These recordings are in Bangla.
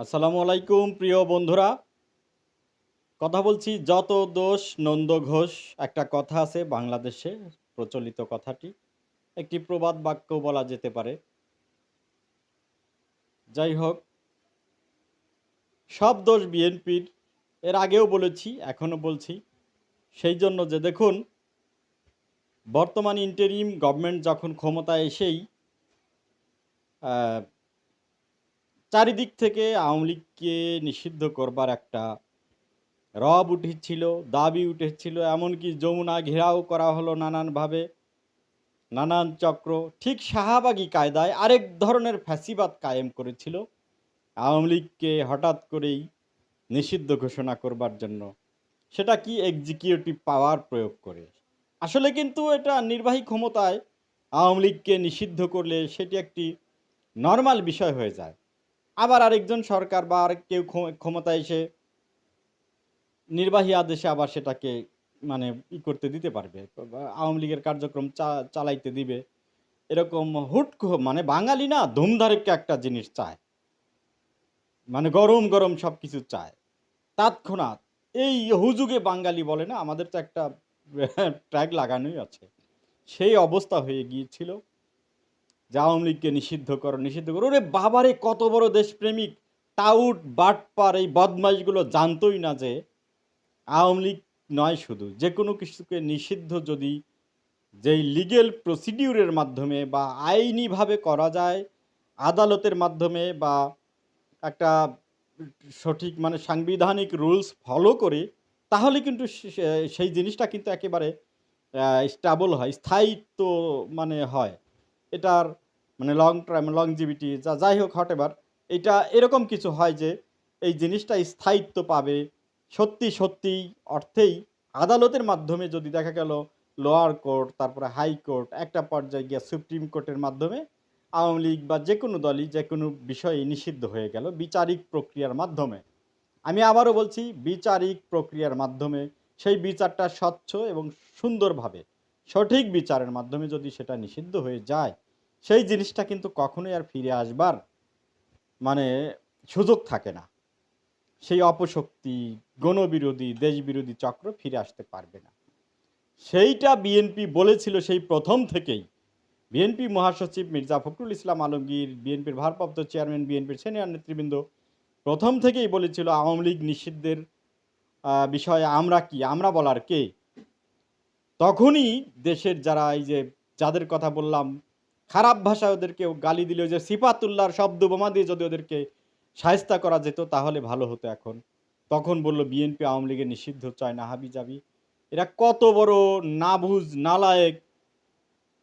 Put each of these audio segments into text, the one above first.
আসসালামু আলাইকুম, প্রিয় বন্ধুরা। কথা বলছি, যত দোষ নন্দ ঘোষ, একটা কথা আছে বাংলাদেশে প্রচলিত কথাটি। একটি প্রবাদ বাক্য বলা যেতে পারে। যাই হোক, সব দোষ বিএনপির। এর আগেও বলেছি, এখনও বলছি। সেই জন্য যে দেখুন, বর্তমান ইন্টারিম গভর্নমেন্ট যখন ক্ষমতায় এসেই চারিদিক থেকে আওয়ামী লীগকে নিষিদ্ধ করবার একটা রব উঠেছিল, দাবি উঠেছিল, এমনকি যমুনা ঘেরাও করা হলো নানানভাবে, নানান চক্র। ঠিক শাহাবাগী কায়দায় আরেক ধরনের ফ্যাসিবাদ কায়েম করেছিল আওয়ামী লীগকে হঠাৎ করেই নিষিদ্ধ ঘোষণা করবার জন্য। সেটা কি এক্সিকিউটিভ পাওয়ার প্রয়োগ করে? আসলে কিন্তু এটা নির্বাহী ক্ষমতায় আওয়ামী লীগকে নিষিদ্ধ করলে সেটি একটি নর্মাল বিষয় হয়ে যায়। আবার আরেকজন সরকার বা আর কেউ ক্ষম- ক্ষমতায় এসে নির্বাহী আদেশে আবার সেটাকে মানে ই করতে দিতে পারবে আওয়ামী লীগের কার্যক্রম চালাইতে দিবে। এরকম হুট মানে বাঙালি না ধুমধারেক্কা একটা জিনিস চায়। মানে গরম গরম সব কিছু চায়। তৎক্ষণাৎ এই হুজুগে বাঙালি বলে না, আমাদের তো একটা ট্র্যাক লাগানোই আছে। সেই অবস্থা হয়ে গিয়েছিল। যে আওয়ামী লীগকে নিষিদ্ধ করো নিষিদ্ধ করো। ওরে বাবারে, কত বড় দেশপ্রেমিক। টাউট বাটপার, এই বদমাইশগুলো জানতোই না যে আওয়ামী লীগ নয় শুধু। যে কোনো কিছুকে নিষিদ্ধ যদি যেই লিগেল প্রসিডিউরের মাধ্যমে বা আইনিভাবে করা যায়, আদালতের মাধ্যমে বা একটা সঠিক মানে সাংবিধানিক রুলস ফলো করে, তাহলে কিন্তু সেই জিনিসটা কিন্তু একেবারে স্টাবল হয়, স্থায়িত্ব মানে হয়। এটার মানে লং টাইম লংজিভিটি যা, যাই হোক হট এবার এটা এরকম কিছু হয় যে এই জিনিসটা স্থায়িত্ব পাবে সত্যি সত্যি অর্থেই আদালতের মাধ্যমে যদি দেখা গেল লোয়ার কোর্ট তারপরে হাই কোর্ট একটা পর্যায়ে গিয়ে সুপ্রিম কোর্টের মাধ্যমে আওয়ামী লীগ বা যে কোনো দলই, যে কোনো বিষয়ে নিষিদ্ধ হয়ে গেল বিচারিক প্রক্রিয়ার মাধ্যমে। আমি আবারও বলছি, বিচারিক প্রক্রিয়ার মাধ্যমে সেই বিচারটা স্বচ্ছ এবং সুন্দরভাবে সঠিক বিচারের মাধ্যমে যদি সেটা নিষিদ্ধ হয়ে যায় সেই জিনিসটা কিন্তু কখনোই আর ফিরে আসবার মানে সুযোগ থাকে না। সেই অপশক্তি, গণবিরোধী, দেশবিরোধী চক্র ফিরে আসতে পারবে না। সেইটা বিএনপি বলেছিল সেই প্রথম থেকেই। বিএনপি মহাসচিব মির্জা ফখরুল ইসলাম আলমগীর বিএনপির ভারপ্রাপ্ত চেয়ারম্যান বিএনপির সিনিয়র নেতৃবৃন্দ প্রথম থেকেই বলেছিল আওয়ামী লীগ নিষিদ্ধের বিষয়ে আমরা কি, আমরা বলার কে? তখনই দেশের যারা এই যে যাদের কথা বললাম খারাপ ভাষায় ওদেরকে গালি দিলে যে সিফাতুল্লাহর শব্দ বোমা দিয়ে যদি ওদেরকে সায়স্তা করা যেত, তাহলে ভালো হতো এখন। তখন বলল, বিএনপি আওয়ামী লীগের নিষিদ্ধ, চায় না হাবি যাবি এরা কত বড় নাবুজ, নালায়েক।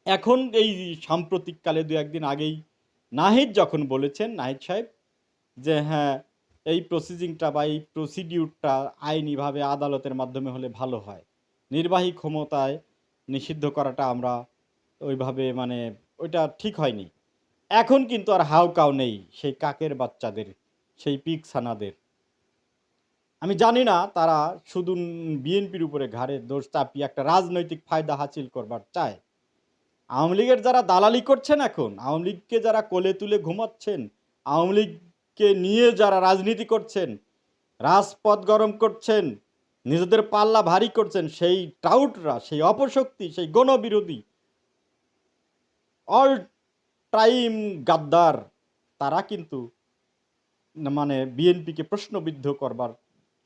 এখন এই সাম্প্রতিক কালে দু একদিন আগেই নাহিদ যখন বলেছেন, নাহিদ সাহেব, যে হ্যাঁ এই প্রসিজিংটা বা এই প্রসিডিউরটা আইনিভাবে আদালতের মাধ্যমে হলে ভালো হয়। নির্বাহী ক্ষমতায় নিষিদ্ধ করাটা আমরা ওইভাবে মানে ওইটা ঠিক হয়নি। এখন কিন্তু আর হাউকাও নেই সেই কাকের বাচ্চাদের, সেই পিক ছানাদের আমি জানি না তারা শুধু বিএনপির উপরে ঘাড়ে দোষ চাপিয়ে একটা রাজনৈতিক ফায়দা হাসিল করবার চায়। আওয়ামী লীগের যারা দালালি করছেন এখন, আওয়ামী লীগকে যারা কোলে তুলে ঘুমাচ্ছেন, আওয়ামী লীগকে নিয়ে যারা রাজনীতি করছেন, রাজপথ গরম করছেন, নিজেদের পাল্লা ভারী করছেন, সেই টাউটরা সেই অপশক্তি, সেই গণবিরোধী অল টাইম গাদ্দার, তারা কিন্তু মানে বিএনপিকে প্রশ্নবিদ্ধ করবার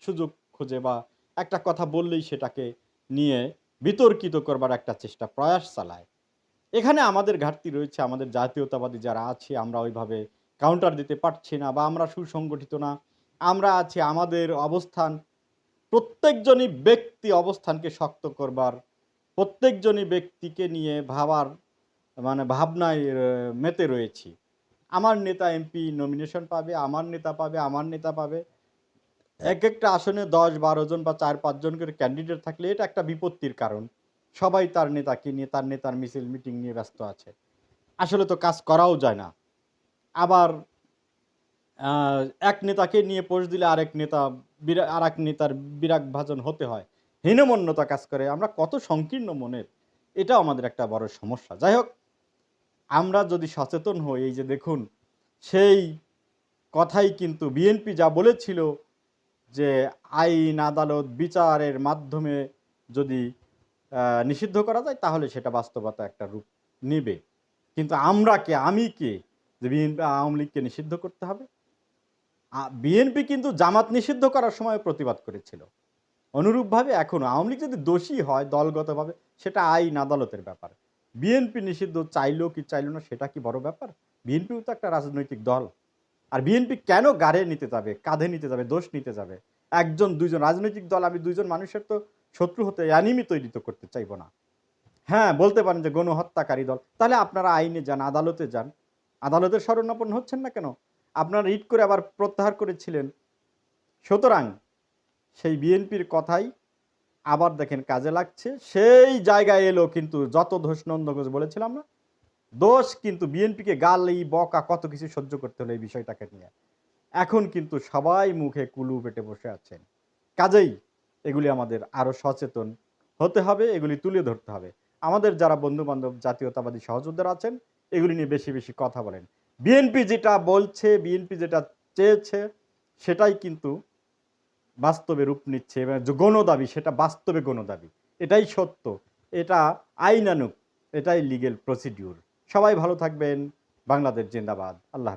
সুযোগ খোঁজে বা একটা কথা বললেই সেটাকে নিয়ে বিতর্কিত করবার একটা চেষ্টা প্রয়াস চালায়। এখানে আমাদের ঘাটতি রয়েছে, আমাদের জাতীয়তাবাদী যারা আছে, আমরা ওইভাবে কাউন্টার দিতে পারছি না বা আমরা সুসংগঠিত না। আমরা আছি আমাদের অবস্থান, প্রত্যেকজনই ব্যক্তি অবস্থানকে শক্ত করবার, প্রত্যেকজনই ব্যক্তিকে নিয়ে ভাবার মানে ভাবনায় মেতে রয়েছি। আমার নেতা এমপি নমিনেশন পাবে, আমার নেতা পাবে, আমার নেতা পাবে। এক একটা আসনে দশ, বারো জন বা চার পাঁচজন করে ক্যান্ডিডেট থাকলে এটা একটা বিপত্তির কারণ। সবাই তার নেতাকে নিয়ে, তার নেতার মিছিল মিটিং নিয়ে ব্যস্ত আছে। আসলে তো কাজ করাও যায় না। আবার এক নেতাকে নিয়ে পোষ দিলে আরেক নেতা বিরা- আর এক নেতার বিরাগ ভাজন হতে হয়। হীনমন্যতা কাজ করে। আমরা কত সংকীর্ণ মনের, এটাও আমাদের একটা বড় সমস্যা। যাই হোক আমরা যদি সচেতন হই, এই যে দেখুন, সেই কথাই কিন্তু বিএনপি যা বলেছিল যে আইন, আদালত, বিচারের মাধ্যমে যদি নিষিদ্ধ করা যায়, তাহলে সেটা বাস্তবতা একটা রূপ নেবে। কিন্তু আমরা কে? আমি কে? যে বিএনপি আওয়ামী লীগকে নিষিদ্ধ করতে হবে? বিএনপি কিন্তু জামাত নিষিদ্ধ করার সময় প্রতিবাদ করেছিল। অনুরূপভাবে এখনও আওয়ামী লীগ যদি দোষী হয়, দলগতভাবে, সেটা আইন, আদালতের ব্যাপার। বিএনপি নিষিদ্ধ চাইলো কি চাইলো না, সেটা কি বড় ব্যাপার? বিএনপিও তো একটা রাজনৈতিক দল। আর বিএনপি কেন গাড়ে নিতে যাবে, কাঁধে নিতে যাবে, দোষ নিতে যাবে? একজন, দুইজন রাজনৈতিক দল, আমি দুইজন মানুষের তো শত্রু হতে, অ্যানিমি তৈরি তো করতে চাইব না। হ্যাঁ বলতে পারেন যে গণহত্যাকারী দল। তাহলে আপনারা আইনে যান, আদালতে যান। আদালতের শরণাপন্ন হচ্ছেন না কেন? আপনারা রিট করে আবার প্রত্যাহার করেছিলেন। সুতরাং সেই বিএনপির কথাই আবার দেখেন কাজে লাগছে। সেই জায়গায় এলো কিন্তু যত দোষ নন্দঘোষ বলেছিলাম না, দোষ কিন্তু বিএনপিকে গালি, বকা, কত কিছু সহ্য করতে হলো এই বিষয়টাকে নিয়ে। এখন কিন্তু সবাই মুখে কুলু পেটে বসে আছেন। কাজেই এগুলি আমাদের আরও সচেতন হতে হবে, এগুলি তুলে ধরতে হবে। আমাদের যারা বন্ধু বান্ধব জাতীয়তাবাদী সহযোদ্ধারা আছেন, এগুলি নিয়ে বেশি বেশি কথা বলেন। বিএনপি যেটা বলছে, বিএনপি যেটা চেয়েছে, সেটাই কিন্তু বাস্তবে রূপ নিচ্ছে এবং যে গণদাবি, সেটা বাস্তবে গণদাবি। এটাই সত্য, এটা আইনানুক এটাই লিগেল প্রসিডিউর সবাই ভালো থাকবেন, বাংলাদেশ জিন্দাবাদ। আল্লাহ